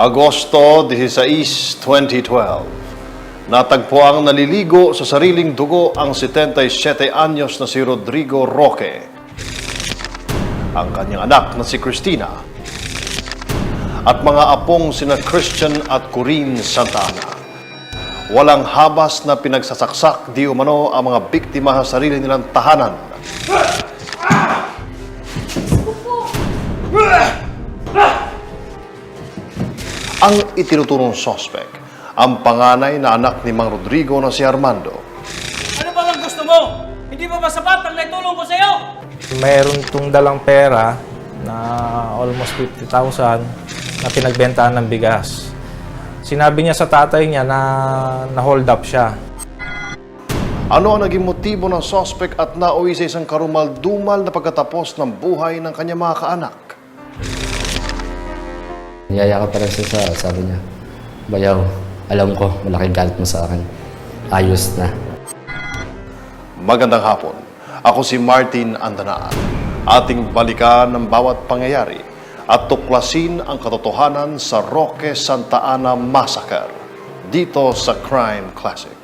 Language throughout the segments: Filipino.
Agosto 16, 2012. Natagpo ang naliligo sa sariling dugo ang 77 anyos na si Rodrigo Roque. Ang kanyang anak na si Christina. At mga apong sina Christian at Corinne Santa Ana. Walang habas na pinagsasaksak di umano ang mga biktima sa sarili nilang tahanan. Ang itinuturong sospek, ang panganay na anak ni Mang Rodrigo na si Armando. Ano ba ang gusto mo? Hindi ba ba sapat ang naitulong ko sa'yo? Mayroon tong dalang pera na almost 50,000 na pinagbentahan ng bigas. Sinabi niya sa tatay niya na na-hold up siya. Ano ang naging motibo ng sospek at nauwi sa isang karumal-dumal na pagkatapos ng buhay ng kanyang mga kaanak? Niyaya ka pa rin siya sa, sabi niya, Bayaw, alam ko, malaking galit mo sa akin. Ayos na. Magandang hapon. Ako si Martin Andanaan. Ating balikan ng bawat pangyayari at tuklasin ang katotohanan sa Roque Santa Ana Massacre dito sa Crime Classic.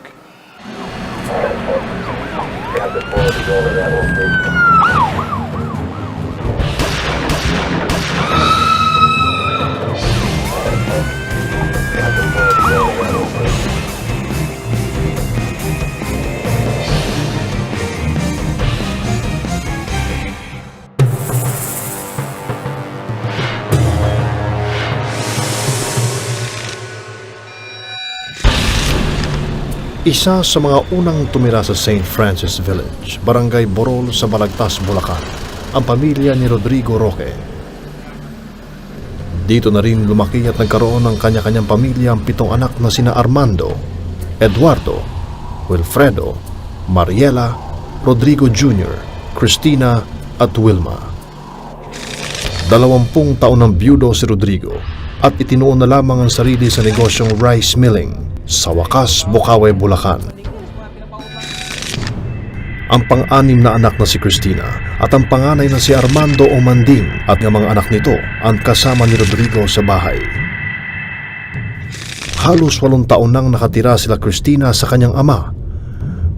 Isa sa mga unang tumira sa St. Francis Village, Barangay Borol sa Balagtas, Bulacan, ang pamilya ni Rodrigo Roque. Dito na rin lumaki at nagkaroon ng kanya-kanyang pamilya ang pitong anak na sina Armando, Eduardo, Wilfredo, Mariela, Rodrigo Jr., Christina at Wilma. Dalawampung taon ng byudo si Rodrigo at itinuon na lamang ang sarili sa negosyong rice milling sa Wakas, Bukawe, Bulacan. Ang pang-anim na anak na si Christina at ang panganay na si Armando o Manding at ng mga anak nito ang kasama ni Rodrigo sa bahay. Halos walong taon nang nakatira sila Christina sa kanyang ama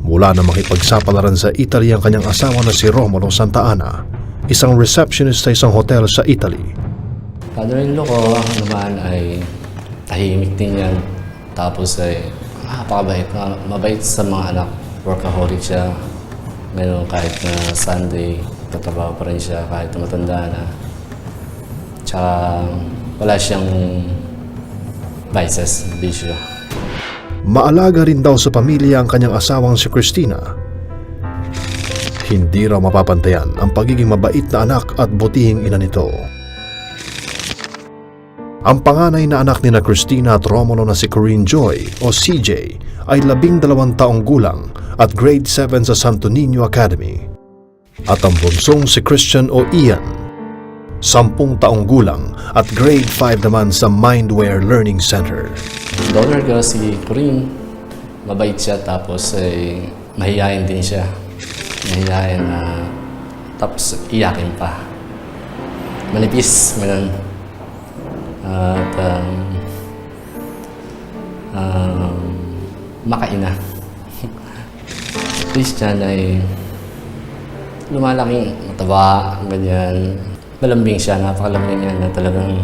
mula na makipagsapalaran sa Italy ang kanyang asawa na si Romulo Santa Ana, isang receptionist sa isang hotel sa Italy. Father-in-law ko naman ay tahimik din yan. Tapos ay napakabait. Ma- Mabait sa mga anak. Workaholic siya. Ngayon kahit na Sunday, tatrabaho pa rin siya kahit matanda na. Tsaka wala siyang vices, bisyo. Maalaga rin daw sa pamilya ang kanyang asawang si Christina. Hindi raw mapapantayan ang pagiging mabait na anak at butihing ina nito. Ang panganay na anak ni na Christina at Romulo na si Corinne Joy o CJ ay labing dalawang taong gulang at grade 7 sa Santo Niño Academy. At ang bunsong si Christian o Ian, sampung taong gulang at grade 5 naman sa Mindware Learning Center. Donor ko si Corinne. Mabait siya tapos ay mahihayin din siya. Mahihayin na tapos iyakin pa. Manipis, ganun. At um, um, makaina. Christian ay lumalaking mataba, ganyan. Malambing siya, napakalambing niya na talagang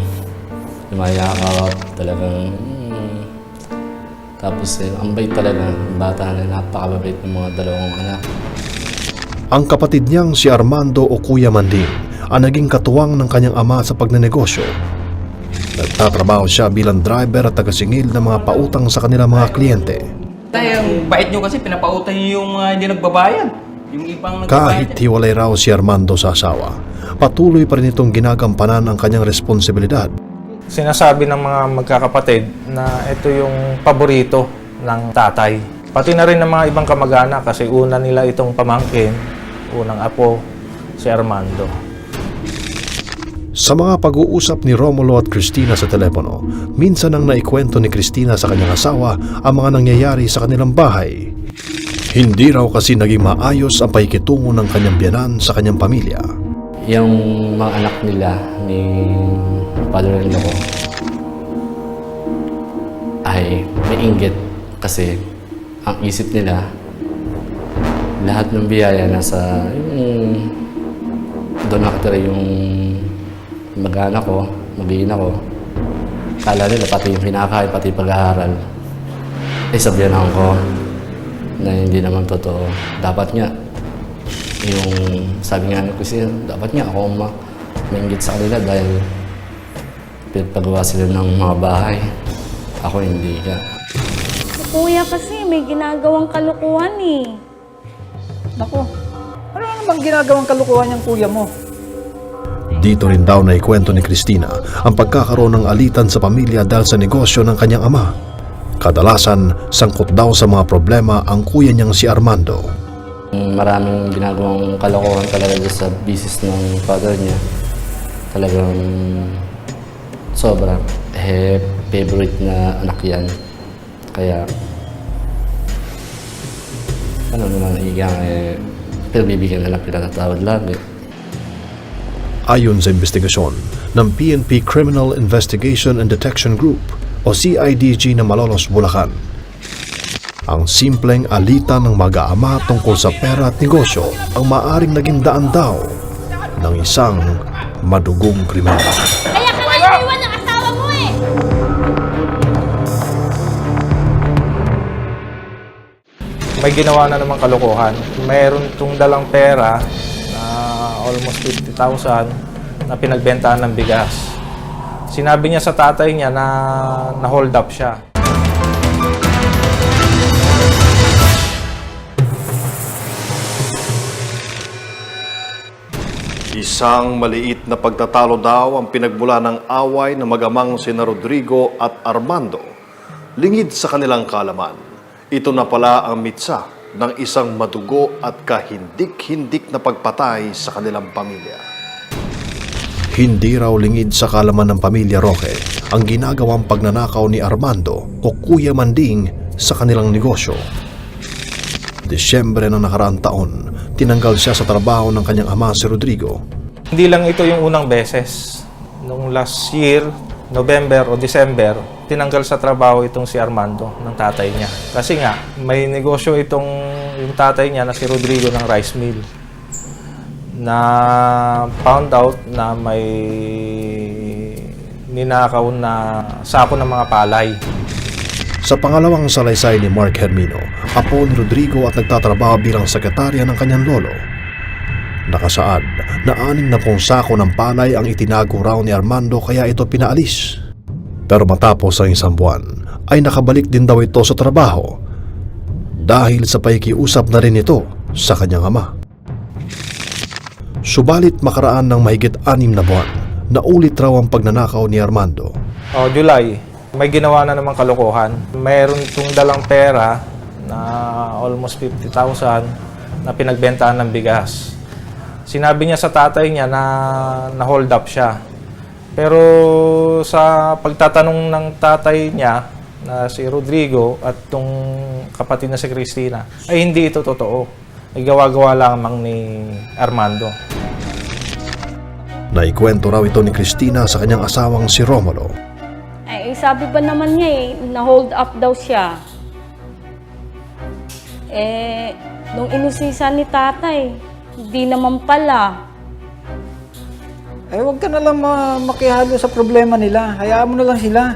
lumayakap, talagang mm, tapos eh, ang bait talaga, bata na napakababait ng mga dalawang anak. Ang kapatid niyang si Armando o Kuya Manding ang naging katuwang ng kanyang ama sa pagnenegosyo. Nagtatrabaho siya bilang driver at tagasingil ng mga pautang sa kanilang mga kliyente. Tay, ang bait nyo kasi pinapautang nyo yung mga hindi nagbabayad. Yung ibang Kahit nagbabayad. hiwalay raw si Armando sa asawa, patuloy pa rin itong ginagampanan ang kanyang responsibilidad. Sinasabi ng mga magkakapatid na ito yung paborito ng tatay. Pati na rin ng mga ibang kamag-anak kasi una nila itong pamangkin, unang apo, si Armando. Sa mga pag-uusap ni Romulo at Christina sa telepono, minsan nang naikwento ni Christina sa kanyang asawa ang mga nangyayari sa kanilang bahay. Hindi raw kasi naging maayos ang pakikitungo ng kanyang biyanan sa kanyang pamilya. Yung mga anak nila ni father-in-law ko, ay may inggit kasi ang isip nila lahat ng biyaya nasa yung doon nakatira yung mag-anak ko, mag-iina ko. Kala nila pati yung kinakain, pati pag-aaral. Eh sabihan ko na hindi naman totoo. Dapat nga, yung sabi nga ko siya, dapat nga ako ma maingit sa kanila dahil pinagpagawa sila ng mga bahay. Ako hindi ka. Kuya kasi may ginagawang kalukuhan eh. Nako, ano namang ginagawang kalukuhan yung kuya mo? Dito rin daw na ikwento ni Christina ang pagkakaroon ng alitan sa pamilya dahil sa negosyo ng kanyang ama. Kadalasan, sangkot daw sa mga problema ang kuya niyang si Armando. Maraming ginagawang kalokohan talaga sa business ng father niya. Talagang sobra. Eh, favorite na anak yan. Kaya, ano naman, igang eh, pinagbibigyan na lang pinatatawad lagi. Ayon sa investigasyon ng PNP Criminal Investigation and Detection Group o CIDG na Malolos, Bulacan. Ang simpleng alita ng mag-aama tungkol sa pera at negosyo ang maaring naging daan daw ng isang madugong krimen. Kaya ka nga iniwan ng asawa mo eh! May ginawa na namang kalokohan. Mayroon tong dalang pera almost 50,000 na pinagbentahan ng bigas. Sinabi niya sa tatay niya na na-hold up siya. Isang maliit na pagtatalo daw ang pinagmula ng away ng magamang sina Rodrigo at Armando. Lingid sa kanilang kalaman. Ito na pala ang mitsa ng isang madugo at kahindik-hindik na pagpatay sa kanilang pamilya. Hindi raw lingid sa kalaman ng pamilya Roque ang ginagawang pagnanakaw ni Armando o Kuya Manding sa kanilang negosyo. Desyembre ng nakaraang taon, tinanggal siya sa trabaho ng kanyang ama si Rodrigo Hindi lang ito yung unang beses. Nung last year, November o December, tinanggal sa trabaho itong si Armando ng tatay niya. Kasi nga, may negosyo itong yung tatay niya na si Rodrigo ng rice mill na found out na may ninakaw na sako ng mga palay. Sa pangalawang salaysay ni Mark Hermino, apo ni Rodrigo at nagtatrabaho bilang sekretarya ng kanyang lolo. Nakasaad na anim na pong sako ng palay ang itinago raw ni Armando kaya ito pinaalis. Pero matapos ang isang buwan, ay nakabalik din daw ito sa trabaho dahil sa paikiusap na rin ito sa kanyang ama. Subalit makaraan ng mahigit anim na buwan, naulit raw ang pagnanakaw ni Armando. O, July, may ginawa na namang kalokohan. Mayroon tong dalang pera na almost 50,000 na pinagbentahan ng bigas. Sinabi niya sa tatay niya na na-hold up siya. Pero sa pagtatanong ng tatay niya na si Rodrigo at tong kapatid na si Christina, ay hindi ito totoo. Ay gawa-gawa lamang ni Armando. Naikwento raw ito ni Christina sa kanyang asawang si Romulo. Eh, sabi ba naman niya eh, na-hold up daw siya. Eh, nung inusisa ni tatay, hindi naman pala. Eh, huwag ka na lang ma- makihalo sa problema nila. Hayaan mo na lang sila.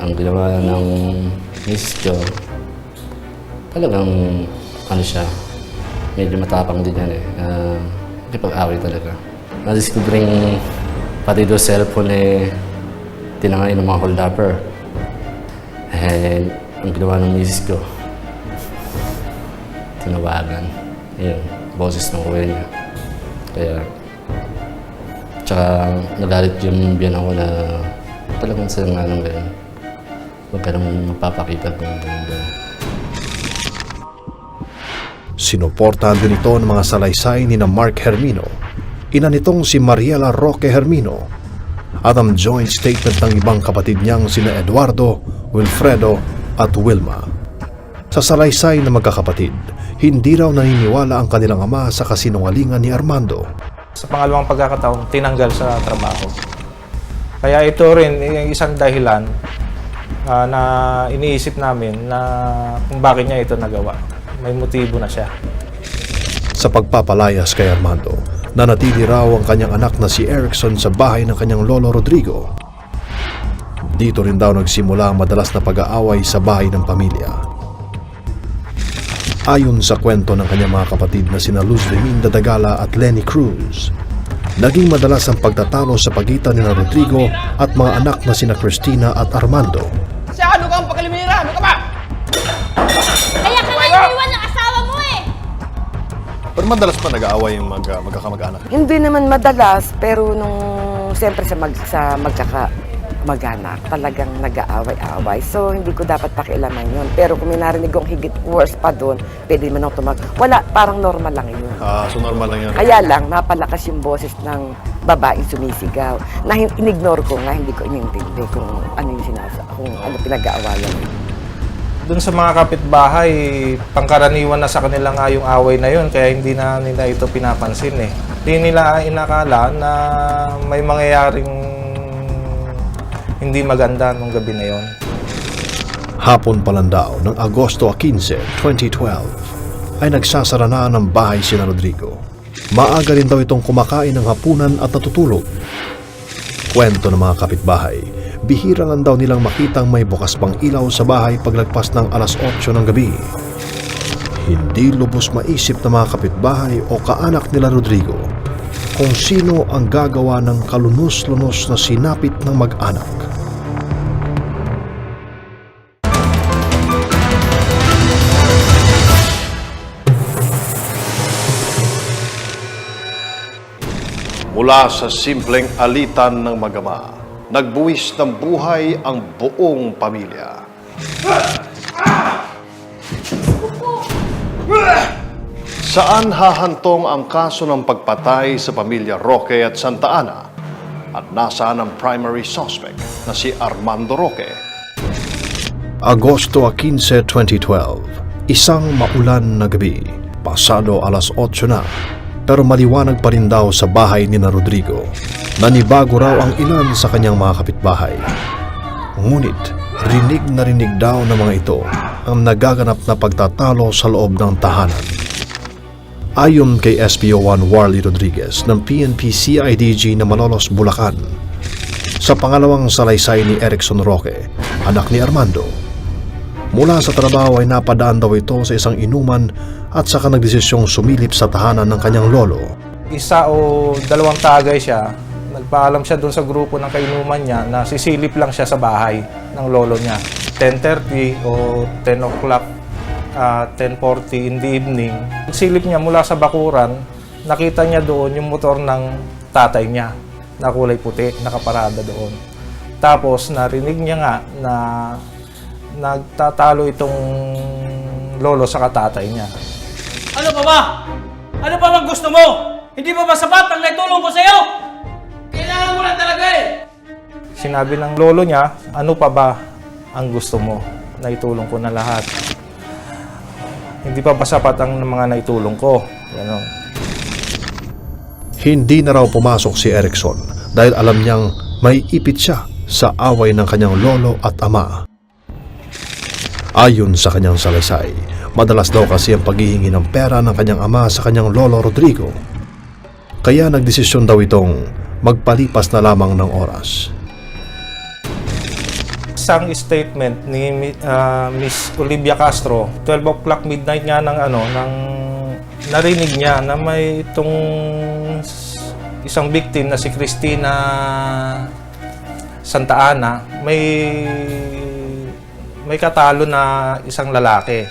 Ang ginawa ng misis ko, talagang ano siya, medyo matapang din yan eh. Uh, Nakipag-away talaga. Nadiscovering pati do cellphone eh, tinangay ng mga hold-upper. And ang ginawa ng misis ko, tinawagan. Yun, boses ng kuya niya. Kaya, tsaka nagalit yung biyan ako na talagang sa nga nang ganyan. Huwag ka naman magpapakita kung ganyan. Sinuportahan din ito ng mga salaysay ni na Mark Hermino, ina nitong si Mariela Roque Hermino, at ang joint statement ng ibang kapatid niyang sina Eduardo, Wilfredo at Wilma. Sa salaysay na magkakapatid, hindi raw naniniwala ang kanilang ama sa kasinungalingan ni Armando. Sa pangalawang pagkakataon, tinanggal sa trabaho. Kaya ito rin yung isang dahilan ah, na iniisip namin na kung bakit niya ito nagawa. May motibo na siya. Sa pagpapalayas kay Armando, nanatili raw ang kanyang anak na si Erickson sa bahay ng kanyang lolo Rodrigo. Dito rin daw nagsimula ang madalas na pag-aaway sa bahay ng pamilya. Ayon sa kwento ng kanyang mga kapatid na sina Luz Reminda Dagala at Lenny Cruz, naging madalas ang pagtatalo sa pagitan ni Rodrigo at mga anak na sina Christina at Armando. Kasi ano ka ang pakalimira? Ano ka ba? Kaya ka nga iniwan ng asawa mo eh! Pero madalas pa nag-aaway yung mag, magkakamag-anak. Hindi naman madalas, pero nung siyempre sa, mag, sa magkaka mag-anak, talagang nag-aaway-aaway. So, hindi ko dapat pakialaman yun. Pero kung may narinig kong higit worse pa doon, pwede man ako tumag... Wala, parang normal lang yun. Ah, so normal lang yun. Kaya lang, napalakas yung boses ng babaeng sumisigaw. Na inignore ko nga, hindi ko inintindi kung ano yung sinasa, kung ano pinag-aawayan. Doon sa mga kapitbahay, pangkaraniwan na sa kanila nga yung away na yun, kaya hindi na nila ito pinapansin eh. Hindi nila inakala na may mangyayaring hindi maganda nung gabi na yon. Hapon pa lang daw ng Agosto 15, 2012 ay nagsasara na ng bahay si Rodrigo. Maaga rin daw itong kumakain ng hapunan at natutulog. Kwento ng mga kapitbahay, bihira lang daw nilang makitang may bukas pang ilaw sa bahay paglagpas ng alas 8 ng gabi. Hindi lubos maisip ng mga kapitbahay o kaanak nila Rodrigo kung sino ang gagawa ng kalunos-lunos na sinapit ng mag-anak. Mula sa simpleng alitan ng magama, nagbuwis ng buhay ang buong pamilya. Saan hahantong ang kaso ng pagpatay sa pamilya Roque at Santa Ana? At nasaan ang primary suspect na si Armando Roque? Agosto 15, 2012. Isang maulan na gabi. Pasado alas 8 na. Pero maliwanag pa rin daw sa bahay ni na Rodrigo. Nanibago raw ang ilan sa kanyang mga kapitbahay. Ngunit, rinig na rinig daw ng mga ito ang nagaganap na pagtatalo sa loob ng tahanan. Ayon kay SPO1 Warley Rodriguez ng PNP CIDG na Malolos, Bulacan, sa pangalawang salaysay ni Erickson Roque, anak ni Armando, Mula sa trabaho ay napadaan daw ito sa isang inuman at saka nagdesisyong sumilip sa tahanan ng kanyang lolo. Isa o dalawang tagay siya, nagpaalam siya doon sa grupo ng kainuman niya na sisilip lang siya sa bahay ng lolo niya. 10.30 o 10 o'clock, ah, 10.40 in the evening. Silip niya mula sa bakuran, nakita niya doon yung motor ng tatay niya na kulay puti, nakaparada doon. Tapos narinig niya nga na nagtatalo itong lolo sa katatay niya. Ano pa ba? Ano pa bang gusto mo? Hindi pa ba sapat ang naitulong ko sa'yo? Kailangan mo lang talaga eh! Sinabi ng lolo niya, ano pa ba ang gusto mo? Naitulong ko na lahat. Hindi pa ba sapat ang mga naitulong ko? Ganon. Hindi na raw pumasok si Erickson dahil alam niyang may ipit siya sa away ng kanyang lolo at ama. Ayon sa kanyang salaysay, madalas daw kasi ang paghihingi ng pera ng kanyang ama sa kanyang lolo Rodrigo. Kaya nagdesisyon daw itong magpalipas na lamang ng oras. Isang statement ni ah, Miss Olivia Castro, 12 o'clock midnight nga ng ano, ng narinig niya na may itong isang victim na si Christina Santa Ana, may may katalo na isang lalaki.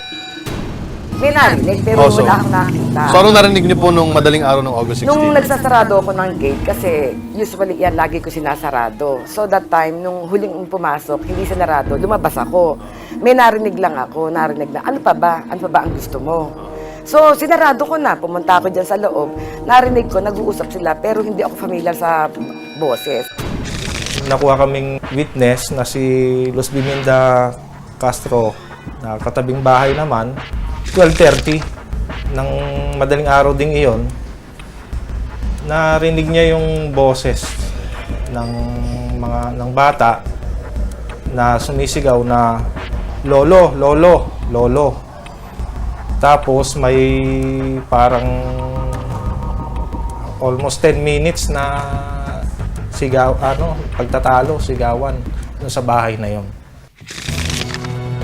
May narinig, pero Oh, so- wala akong nakita. So ano narinig niyo po nung madaling araw ng August 16? Nung nagsasarado ako ng gate, kasi usually yan, lagi ko sinasarado. So that time, nung huling pumasok, hindi sinarado, lumabas ako. May narinig lang ako, narinig na, ano pa ba? Ano pa ba ang gusto mo? So, sinarado ko na. Pumunta ako dyan sa loob. Narinig ko, nag-uusap sila, pero hindi ako familiar sa boses. Nakuha kaming witness na si Luz Biminda Castro na katabing bahay naman 12.30 ng madaling araw ding iyon narinig niya yung boses ng mga ng bata na sumisigaw na lolo, lolo, lolo. Tapos may parang almost 10 minutes na sigaw, ano, pagtatalo, sigawan sa bahay na yon.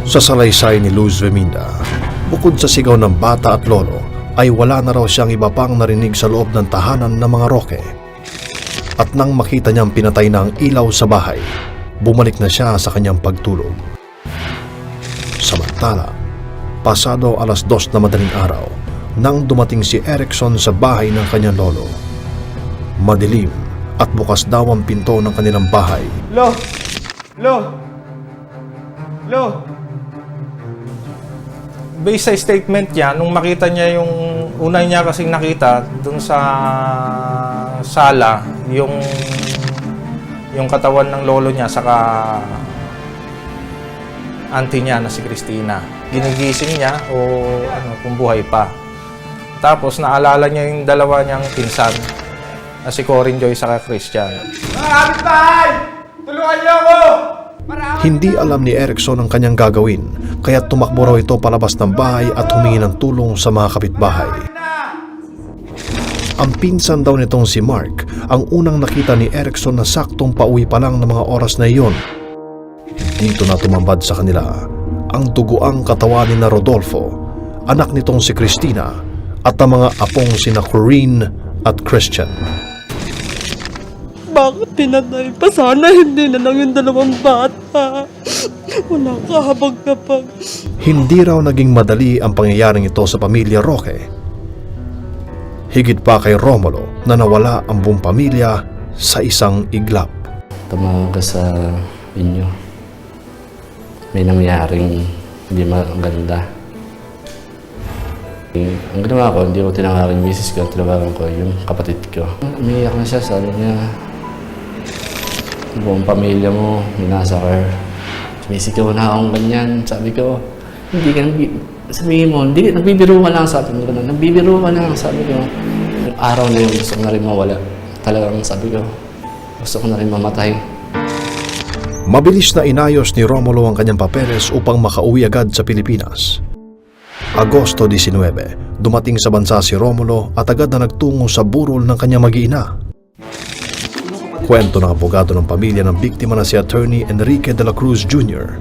Sa salaysay ni Luz Reminda, bukod sa sigaw ng bata at lolo, ay wala na raw siyang iba pang narinig sa loob ng tahanan ng mga roke. At nang makita niyang pinatay na ang ilaw sa bahay, bumalik na siya sa kanyang pagtulog. Samantala, pasado alas dos na madaling araw, nang dumating si Erickson sa bahay ng kanyang lolo. Madilim at bukas daw ang pinto ng kanilang bahay Lo! Lo! Lo! Based sa statement niya, nung makita niya yung una niya kasing nakita dun sa sala, yung yung katawan ng lolo niya saka auntie niya na si Christina. Ginigising niya o ano kung buhay pa. Tapos naalala niya yung dalawa niyang pinsan na si Corin Joy saka Christian. Mga kapitbahay! Tulungan niyo ako! Hindi alam ni Erickson ang kanyang gagawin, kaya tumakbo raw ito palabas ng bahay at humingi ng tulong sa mga kapitbahay. Ang pinsan daw nitong si Mark ang unang nakita ni Erickson na saktong pauwi pa lang ng mga oras na iyon. Dito na tumambad sa kanila ang duguang katawan ni na Rodolfo, anak nitong si Christina at ang mga apong sina Corinne at Christian. Bakit pinatay pa? Sana hindi na lang yung dalawang bata. Wala kahabag-kapag. Hindi raw naging madali ang pangyayaring ito sa pamilya Roque. Higit pa kay Romulo na nawala ang buong pamilya sa isang iglap. Tumawag ka sa inyo. May nangyaring hindi maganda. Ang ginawa ko, hindi ko tinawagan yung misis ko, tinawagan ko yung kapatid ko. Umiyak na siya, sabi niya, buong pamilya mo, minasakar. Sumisigaw na akong ganyan. Sabi ko, hindi ka nagbi- sabihin mo, hindi, nagbibiro ka lang, sabi ko na, nagbibiro ka lang, sabi ko. Yung araw na yun, gusto ko na rin mawala. Talagang sabi ko, gusto ko na rin mamatay. Mabilis na inayos ni Romulo ang kanyang papeles upang makauwi agad sa Pilipinas. Agosto 19, dumating sa bansa si Romulo at agad na nagtungo sa burol ng kanyang mag-iina. Kwento ng abogado ng pamilya ng biktima na si Attorney Enrique de la Cruz Jr.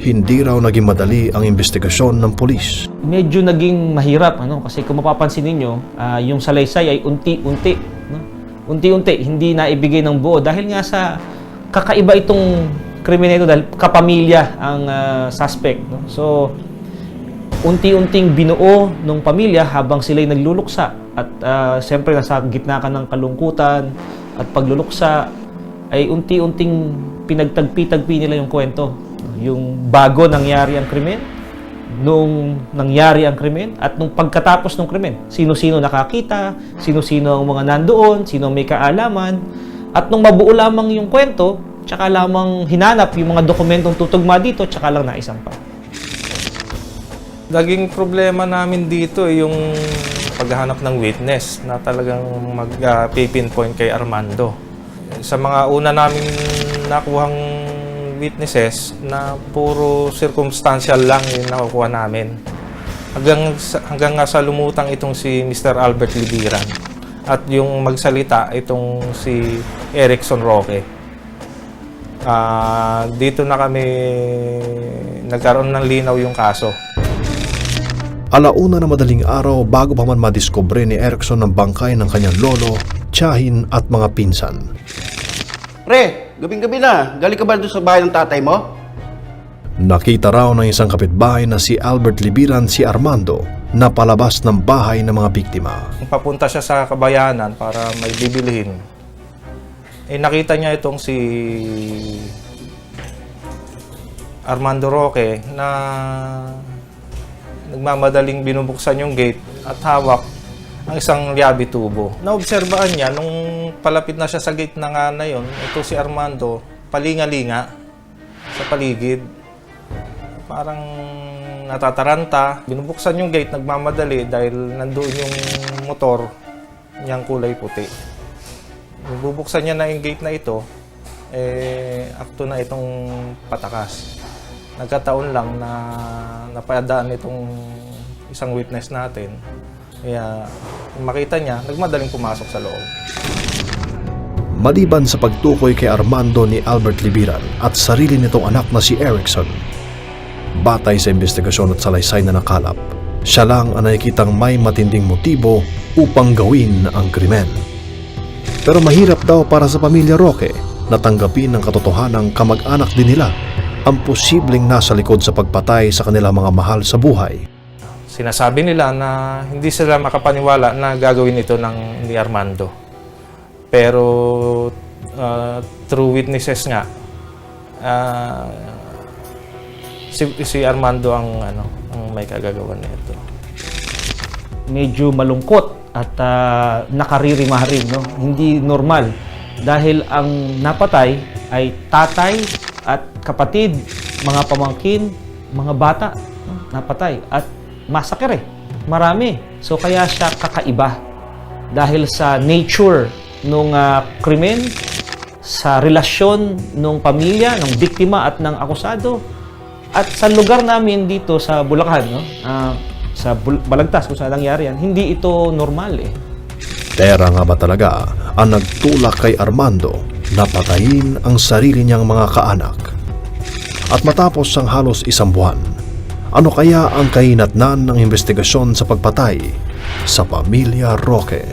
Hindi raw naging madali ang investigasyon ng pulis. medyo naging mahirap ano kasi kung mapapansin ninyo ah, yung salaysay ay unti-unti no? unti-unti hindi na ibigay ng buo dahil nga sa kakaiba itong krimen dahil kapamilya ang ah, suspect no? so unti-unting binuo ng pamilya habang sila'y nagluluksa at ah, siyempre nasa gitna ka ng kalungkutan at pagluluksa ay unti-unting pinagtagpi-tagpi nila yung kwento yung bago nangyari ang krimen nung nangyari ang krimen at nung pagkatapos ng krimen. Sino-sino nakakita, sino-sino ang mga nandoon, sino may kaalaman, at nung mabuo lamang yung kwento, tsaka lamang hinanap yung mga dokumentong tutugma dito, tsaka lang naisampa. Naging problema namin dito eh, paghahanap ng witness na talagang mag-pinpoint kay Armando. Sa mga una namin nakuhang witnesses na puro circumstantial lang yung nakukuha namin. Hanggang, hanggang nga sa lumutang itong si Mr. Albert Libiran at yung magsalita itong si Erickson Roque. Ah, dito na kami nagkaroon ng linaw yung kaso. Alauna na madaling araw bago pa man madiskubre ni Erickson ang bangkay ng kanyang lolo, tiyahin at mga pinsan. Pre, gabing-gabi na. Galing ka ba doon sa bahay ng tatay mo? Nakita raw ng isang kapitbahay na si Albert Libiran si Armando na palabas ng bahay ng mga biktima. papunta siya sa kabayanan para may bibilihin. Eh nakita niya itong si Armando Roque na nagmamadaling binubuksan yung gate at hawak ang isang liabi tubo. Naobserbahan niya nung palapit na siya sa gate na nga na yun, ito si Armando, palinga-linga sa paligid. Parang natataranta. Binubuksan yung gate, nagmamadali dahil nandoon yung motor niyang kulay puti. Bubuksan niya na yung gate na ito, eh, akto na itong patakas. Nagkataon lang na napadaan itong isang witness natin. Kaya makita niya, nagmadaling pumasok sa loob. Maliban sa pagtukoy kay Armando ni Albert Libiran at sarili nitong anak na si Erickson, batay sa investigasyon at salaysay na nakalap, siya lang ang nakikitang may matinding motibo upang gawin ang krimen. Pero mahirap daw para sa pamilya Roque na tanggapin ng katotohanang kamag-anak din nila ang posibleng nasa likod sa pagpatay sa kanilang mga mahal sa buhay. Sinasabi nila na hindi sila makapaniwala na gagawin ito ng ni Armando. Pero uh, through witnesses nga, uh, si, si Armando ang ano ang may kagagawan nito. medyo malungkot at uh, nakaririmarin, no? Hindi normal dahil ang napatay ay tatay at kapatid, mga pamangkin, mga bata, napatay at masakere. Marami. So kaya siya kakaiba dahil sa nature nung ah, krimen, sa relasyon ng pamilya, ng biktima at ng akusado, at sa lugar namin dito sa Bulacan, no? Ah, sa Bul- Balagtas kung saan nangyari yan, hindi ito normal eh. Pera nga ba talaga ang nagtulak kay Armando na patayin ang sarili niyang mga kaanak? At matapos ang halos isang buwan, ano kaya ang kahinatnan ng investigasyon sa pagpatay sa pamilya Roque?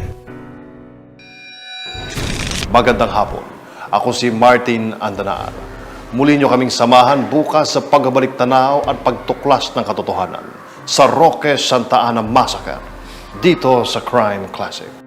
Magandang hapon. Ako si Martin Andanar. Muli niyo kaming samahan bukas sa pagbabalik tanaw at pagtuklas ng katotohanan sa Roque Santa Ana Massacre dito sa Crime Classic.